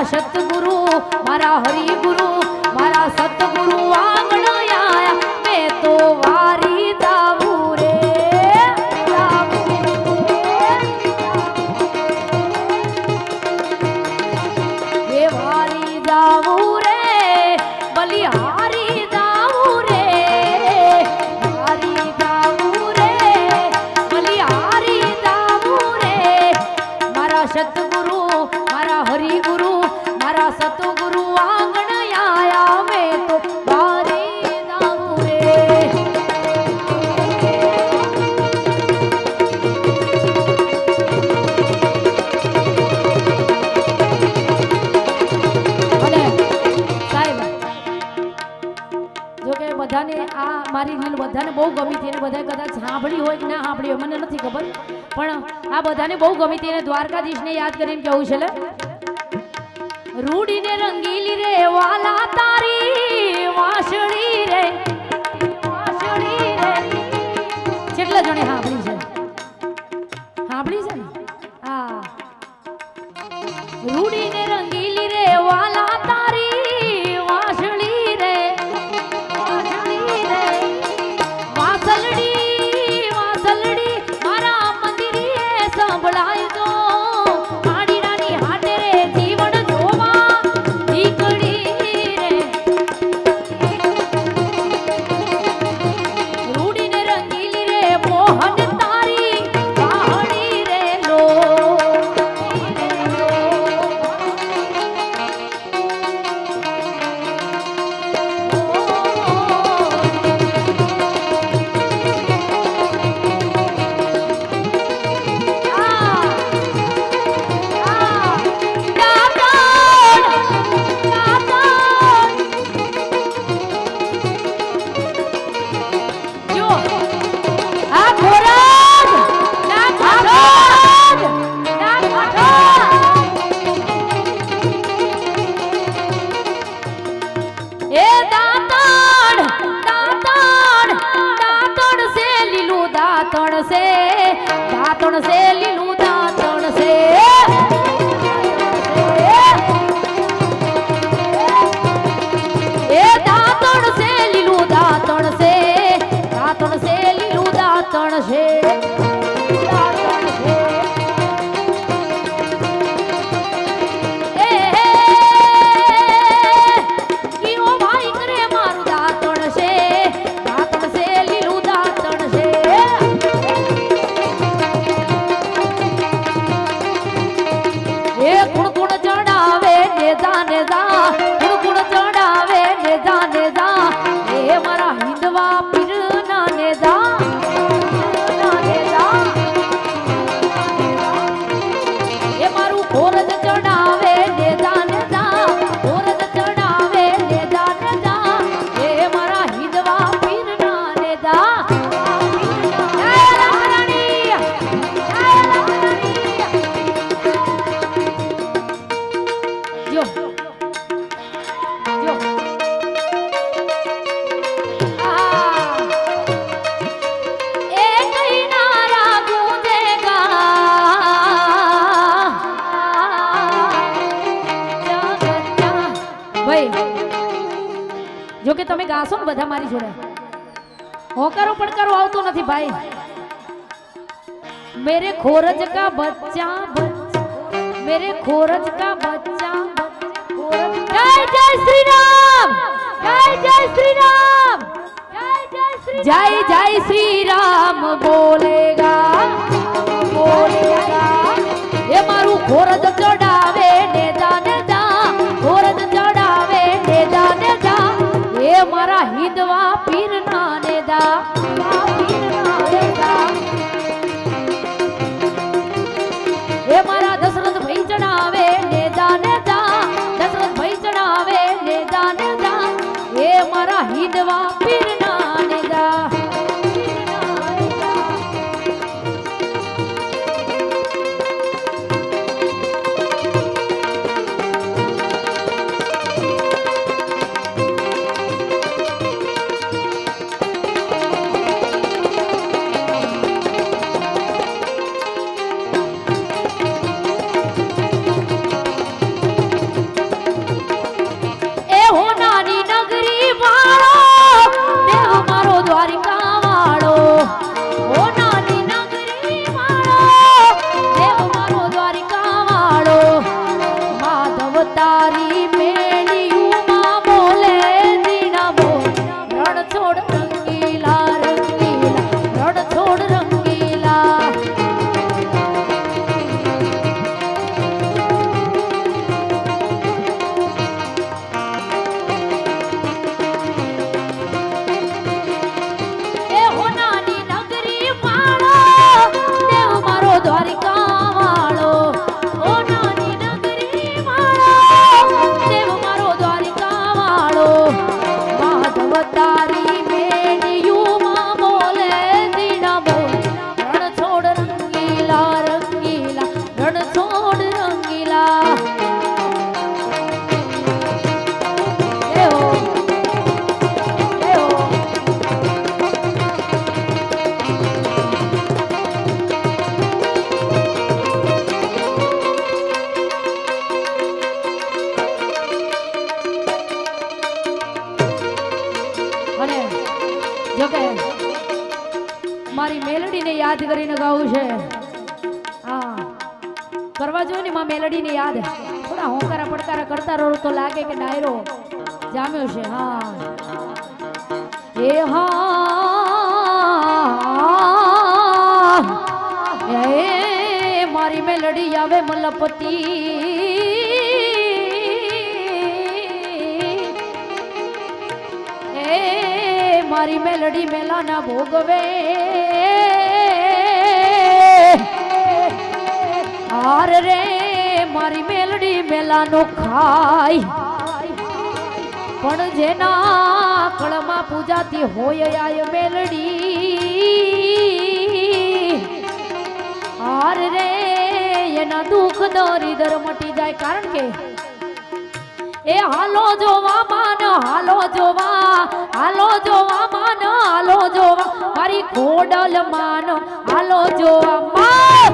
મારા સતગુરુ, મારા હરિગુરુ, મારા સતગુરુ આંગણ આયા મેં તો વારી દાવું રે એ વારી દાવું રે, બલિહારી દાવું રે હારી દાવું રે, બલિહારી દાવું રે. વાલી રીલ બધાને બહુ ગમી હતી એને કદાચ સાંભળી હોય કે ના સાંભળી હોય, મને નથી ખબર. પણ આ બધાને બહુ ગમી હતી એને દ્વારકાધીશને યાદ કરીને કેવું છે રૂડીને રંગીલી રે, વાલા તારી વાસળી રે. tornozelo. तो આવતો નથી भाई। मेरे खोरज का बच्चा, मेरे खोरज का बच्चा, जय जय श्री राम जय जय श्री राम जय जय श्री राम बोलेगा बोलेगा। ये मारू खोरज चढ़ा। આવ્યો છે હા એ હા એ મારી મેલડી આવે મલપતિ. એ મારી મેલડી મેલાના ભોગવે હાર રે મારી મેલડી મેલાનો ખાય પણ જેના કળમાં પૂજાતી હોય આય મેલડી. હાર રે, એના દુઃખ દરિદર મટી જાય. કારણ કે એ હાલો જોવા માન, હાલો જોવા હાલો જોવા માન, હાલો જોવા. મારી ખોડલ માન હાલો જોવા. માન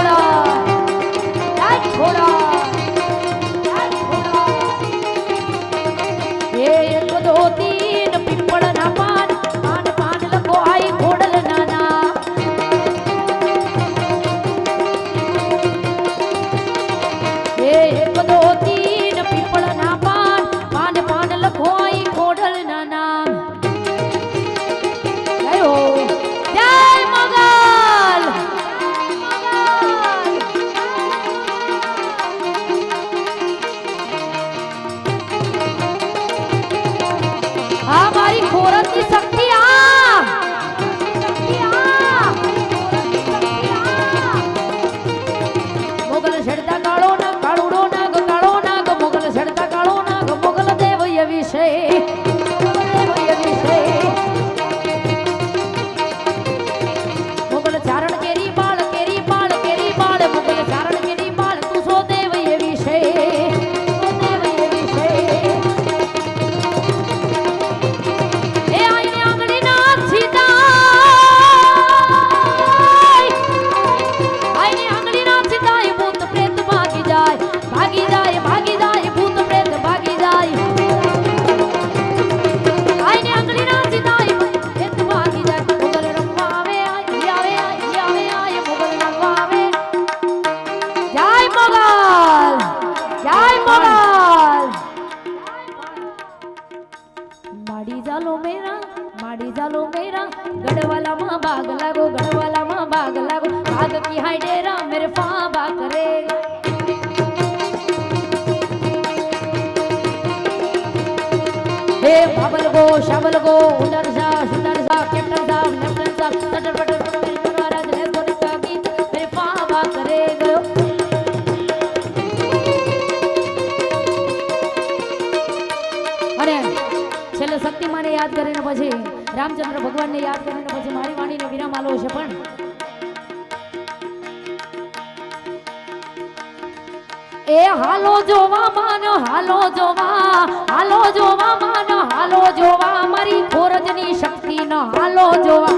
哈喽 શબલ ગો શબલ ગો, ઉદર જા સુદર જા કેપ્ટન ને યાદ કરીને પછી રામચંદ્ર ભગવાનને યાદ કરીને પછી મારી વાણીને વિરામ આલો છે પણ એ હાલો જોવા માન, હાલો જોવા હાલો જોવા માન, હાલો જોવા. મારી ખોરજની શક્તિ ન, હાલો જોવા.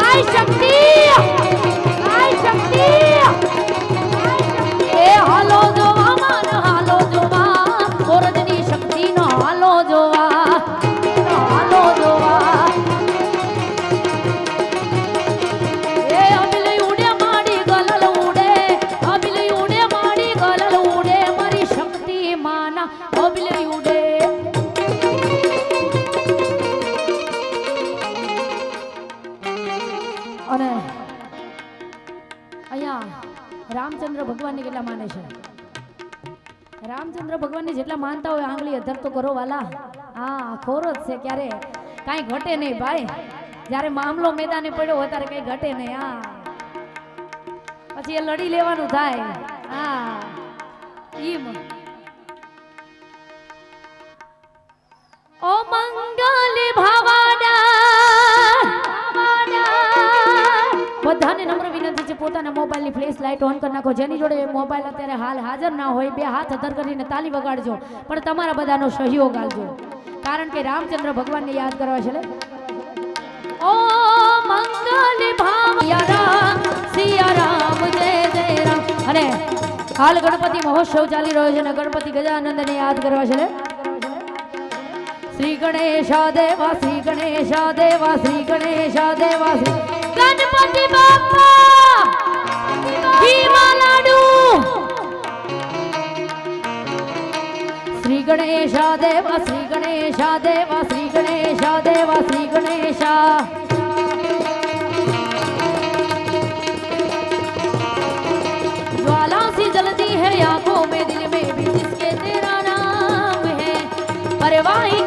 આય શક્તિ આય શક્તિ. રામચંદ્ર ભગવાનને જેટલા માનતા હોય આંગળી અધર તો કરો વાલા. હા ખોરો જ છે ક્યારે? કાંઈ ઘટે નહીં ભાઈ. જ્યારે મામલો મેદાને પડ્યો ત્યારે કંઈ ઘટે નહીં, હા. પછી એ લડી લેવાનું થાય. હા. ઈમ. ઓ મંગલ ભાવાડા પોતાના મોબાઈલની ફ્લેશ લાઇટ ઓન કરી નાખો. જેની જોડે મોબાઈલ અત્યારે હાલ હાજર ના હોય, બે હાથ અધર કરીને તાલી વગાડજો. પણ તમારા બધાનો સહયોગ આપજો. કારણ કે રામચંદ્ર ભગવાનને યાદ કરવા છે ને ઓ મંગલ ભાવ રામ, સિયા રામ, જય જય રામ. અને હાલ ગણપતિ મહોત્સવ ચાલી રહ્યો છે અને ગણપતિ ગજાનંદને યાદ કરવા છે ને શ્રી ગણેશા દેવા, શ્રી ગણેશા દેવા, શ્રી ગણેશા દેવા ગણપતિ બાપા. गणेशा देवा, श्री गणेशा देवा, श्री गणेशा देवा, श्री गणेशा। ज्वाला सी जलती है, आँखों में दिल में भी जिसके तेरा नाम है। परवाही